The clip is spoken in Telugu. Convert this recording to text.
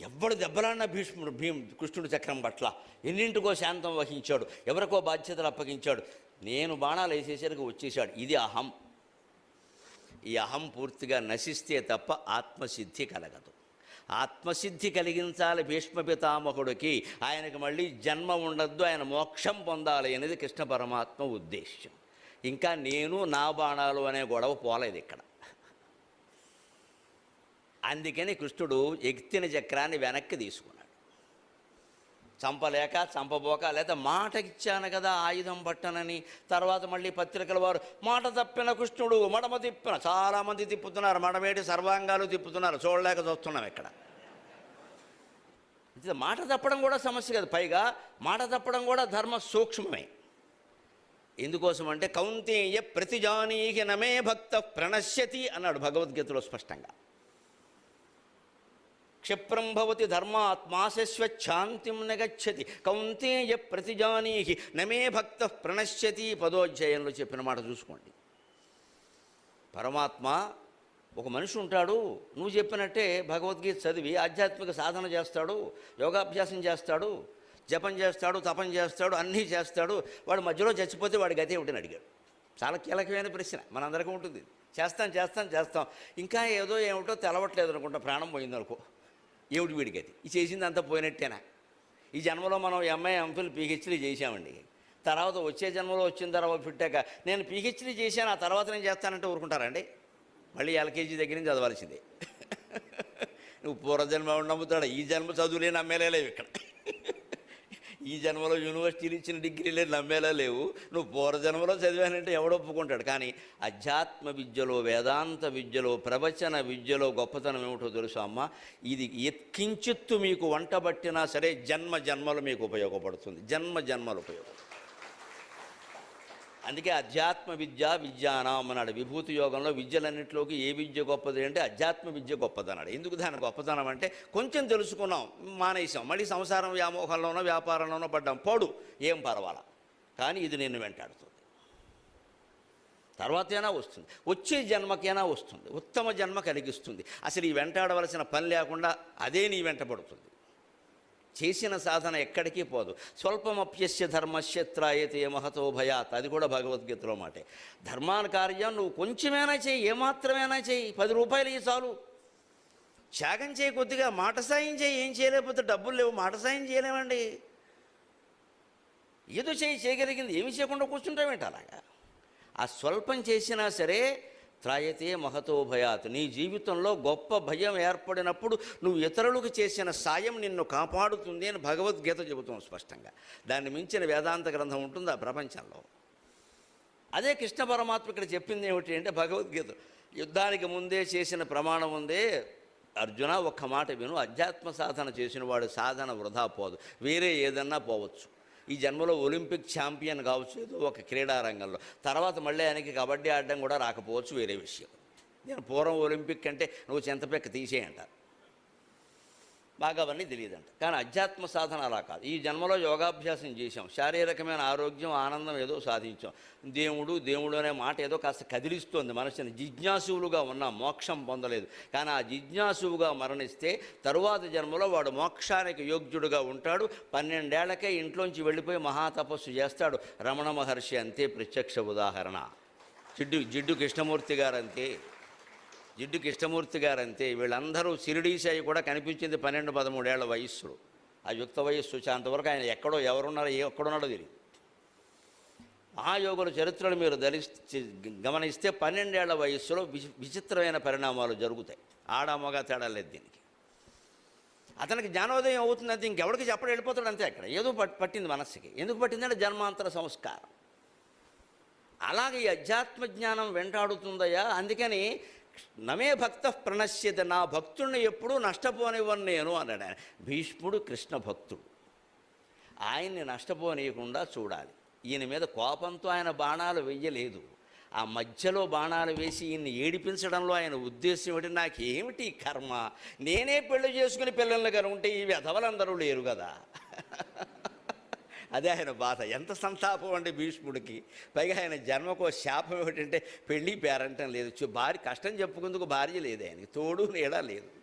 ఎవ్వడు దెబ్బలాడిన భీష్ముడు భీమ్ కృష్ణుడు చక్రం పట్ల ఎన్నింటికో శాంతం వహించాడు ఎవరికో బాధ్యతలు అప్పగించాడు. నేను బాణాలు వేసేసరికి వచ్చేసాడు ఇది అహం. ఈ అహం పూర్తిగా నశిస్తే తప్ప ఆత్మసిద్ధి కలగదు. ఆత్మసిద్ధి కలిగించాలి భీష్మ పితామహుడికి. ఆయనకు మళ్ళీ జన్మ ఉండద్దు ఆయన మోక్షం పొందాలి అనేది కృష్ణ పరమాత్మ ఉద్దేశ్యం. ఇంకా నేను నా బాణాలు అనే గొడవ పోలేదు ఇక్కడ. అందుకని కృష్ణుడు ఎత్తిన చక్రాన్ని వెనక్కి తీసుకున్నాడు. చంపలేక చంపబోక లేదా మాటకిచ్చాను కదా ఆయుధం పట్టనని. తర్వాత మళ్ళీ పత్రికల వారు మాట తప్పిన కృష్ణుడు మడమ తిప్పిన. చాలామంది తిప్పుతున్నారు మడమేటి సర్వాంగాలు తిప్పుతున్నారు. చూడలేక చూస్తున్నాం ఇక్కడ. మాట తప్పడం కూడా సమస్య కాదు. పైగా మాట తప్పడం కూడా ధర్మ సూక్ష్మమే. ఎందుకోసం అంటే కౌంతేయ ప్రతిజానీహి నమే భక్త ప్రణశ్యతి అన్నాడు భగవద్గీతలో స్పష్టంగా. క్షిప్రం భవతి ధర్మాత్మాశశ్వచ్ఛాంతిం నగచ్చతి. కౌంతేయ ప్రతిజానీహి నమే భక్త ప్రణశ్యతి పదోధ్యాయంలో చెప్పిన మాట చూసుకోండి. పరమాత్మ ఒక మనిషి ఉంటాడు నువ్వు చెప్పినట్టే భగవద్గీత చదివి ఆధ్యాత్మిక సాధన చేస్తాడు యోగాభ్యాసం చేస్తాడు జపం చేస్తాడు తపం చేస్తాడు అన్నీ చేస్తాడు వాడు మధ్యలో చచ్చిపోతే వాడి గతి ఏమిటని అడిగాడు. చాలా కీలకమైన ప్రశ్న మనందరికీ ఉంటుంది. చేస్తాం చేస్తాం చేస్తాం. ఇంకా ఏదో ఏమిటో తెలవట్లేదు అనుకుంటా ప్రాణం పోయిందనుకో. ఏమిటి వీడికి అది ఈ చేసింది అంతా పోయినట్టేనా? ఈ జన్మలో మనం ఎంఐ ఎంఫిల్ పిహెచ్డి చేశామండి. తర్వాత వచ్చే జన్మలో వచ్చిన తర్వాత ఫిట్టాక నేను పీహెచ్డీ చేశాను ఆ తర్వాత నేను చేస్తానంటే ఊరుకుంటారండి మళ్ళీ ఎల్కేజీ దగ్గర నుంచి చదవాల్సిందే. నువ్వు పూర్వజన్మ నమ్ముతాడు ఈ జన్మ చదువులే నమ్మేలేవు ఇక్కడ. ఈ జన్మలో యూనివర్సిటీలు ఇచ్చిన డిగ్రీలే నమ్మేలా లేవు. నువ్వు పూర్వజన్మలో చదివానంటే ఎవడో ఒప్పుకుంటాడు? కానీ అధ్యాత్మ విద్యలో వేదాంత విద్యలో ప్రవచన విద్యలో గొప్పతనం ఏమిటో తెలుసు అమ్మ? ఇది ఎత్కించిత్తు మీకు వంటపట్టినా సరే జన్మ జన్మలు మీకు ఉపయోగపడుతుంది. జన్మ జన్మలు ఉపయోగపడుతుంది. అందుకే అధ్యాత్మ విద్య విద్యానం అన్నాడు. విభూతి యోగంలో విద్యలన్నింటిలోకి ఏ విద్య గొప్పది అంటే అధ్యాత్మ విద్య గొప్పది అన్నాడు. ఎందుకు దాని గొప్పతనం అంటే కొంచెం తెలుసుకున్నాం మానేసాం మళ్ళీ సంసారం వ్యామోహంలోనో వ్యాపారంలోనో పడ్డాం. పోడు ఏం పర్వాలా. కానీ ఇది నిన్ను వెంటాడుతుంది. తర్వాతైనా వస్తుంది. వచ్చే జన్మకైనా వస్తుంది. ఉత్తమ జన్మ కలిగిస్తుంది. అసలు ఈ వెంటాడవలసిన పని లేకుండా అదే నీ వెంటబడుతుంది చేసిన సాధన ఎక్కడికి పోదు. స్వల్పమప్యస్య ధర్మశ్యత్రాయతే మహతో భయాత్. అది కూడా భగవద్గీతలో మాటే. ధర్మాన కార్యం నువ్వు కొంచెమైనా చేయి ఏమాత్రమైనా చేయి. పది రూపాయలు ఇవి చాలు. త్యాగం చేయి కొద్దిగా మాట సాయం చేయి. ఏం చేయలేకపోతే డబ్బులు లేవు మాట సాయం చేయలేమండి. ఏదో చేయి చేయగలిగింది ఏమి చేయకుండా కూర్చుంటామేంటి అలాగా? ఆ స్వల్పం చేసినా సరే త్రాయతే మహతో భయాత్. నీ జీవితంలో గొప్ప భయం ఏర్పడినప్పుడు నువ్వు ఇతరులకు చేసిన సాయం నిన్ను కాపాడుతుంది అని భగవద్గీత చెబుతాం స్పష్టంగా. దాన్ని మించిన వేదాంత గ్రంథం ఉంటుంది ఆ ప్రపంచంలో? అదే కృష్ణ పరమాత్మ ఇక్కడ చెప్పింది ఏమిటి అంటే భగవద్గీత. యుద్ధానికి ముందే చేసిన ప్రమాణం ఉందే అర్జున ఒక్క మాట విను అధ్యాత్మ సాధన చేసిన వాడు సాధన వృధా పోదు వేరే ఏదన్నా పోవచ్చు. ఈ జన్మలో ఒలింపిక్ ఛాంపియన్ కావచ్చు ఏదో ఒక క్రీడారంగంలో తర్వాత మళ్ళీ ఆయనకి కబడ్డీ ఆడడం కూడా రాకపోవచ్చు వేరే విషయం. నేను పూర్వం ఒలింపిక్ అంటే నువ్వు చింతపెక్క తీసేయంటారు బాగా అవన్నీ తెలియదంట. కానీ అధ్యాత్మ సాధన అలా కాదు. ఈ జన్మలో యోగాభ్యాసం చేసాం శారీరకమైన ఆరోగ్యం ఆనందం ఏదో సాధించాం. దేవుడు దేవుడు అనే మాట ఏదో కాస్త కదిలిస్తోంది మనసుని జిజ్ఞాసువులుగా ఉన్న మోక్షం పొందలేదు. కానీ ఆ జిజ్ఞాసువుగా మరణిస్తే తరువాత జన్మలో వాడు మోక్షానికి యోగ్యుడుగా ఉంటాడు. పన్నెండేళ్ళకే ఇంట్లోంచి వెళ్ళిపోయి మహాతపస్సు చేస్తాడు. రమణ మహర్షి అంతే ప్రత్యక్ష ఉదాహరణ. జిడ్డు జిడ్డు కృష్ణమూర్తి గారు అంతే జిడ్డు కృష్ణమూర్తి గారు అంతే వీళ్ళందరూ సిరిడీసాయి కూడా కనిపించింది పన్నెండు పదమూడేళ్ళ వయస్సులో. ఆ యుక్త వయస్సు అంతవరకు ఆయన ఎక్కడో ఎవరున్నారో ఏ ఎక్కడున్నాడో తెలియదు మహాయోగుల చరిత్రను మీరు ధరిస్తే గమనిస్తే పన్నెండేళ్ళ వయస్సులో విచిత్రమైన పరిణామాలు జరుగుతాయి. ఆడామొగ తేడా లేదు దీనికి. అతనికి జ్ఞానోదయం అవుతుందంటే ఇంకెవరికి చెప్పడం వెళ్ళిపోతాడు అంతే అక్కడ. ఏదో పట్- పట్టింది మనస్సుకి. ఎందుకు పట్టిందంటే జన్మాంతర సంస్కారం. అలాగే ఈ అధ్యాత్మ జ్ఞానం వెంటాడుతుందయ్యా. అందుకని నమే భక్త ప్రణశ్యత నా భక్తుడిని ఎప్పుడూ నష్టపోనివ్వను నేను అన్నాడు ఆయన. భీష్ముడు కృష్ణ భక్తుడు. ఆయన్ని నష్టపోనీయకుండా చూడాలి. ఈయన మీద కోపంతో ఆయన బాణాలు వెయ్యలేదు. ఆ మధ్యలో బాణాలు వేసి ఈయన్ని ఏడిపించడంలో ఆయన ఉద్దేశం ఏమిటి? నాకేమిటి కర్మ? నేనే పెళ్ళి చేసుకుని పిల్లల్ని కనుక ఉంటే ఈ వెధవలందరూ లేరు కదా. అదే ఆయన బాధ. ఎంత సంతాపం అండి భీష్ముడికి. పైగా ఆయన జన్మకు శాపం ఏమిటంటే పెళ్ళి పేరంటం లేదు. భార్య కష్టం చెప్పుకుందుకు భార్య లేదు ఆయనకి. తోడు నీడ లేదు.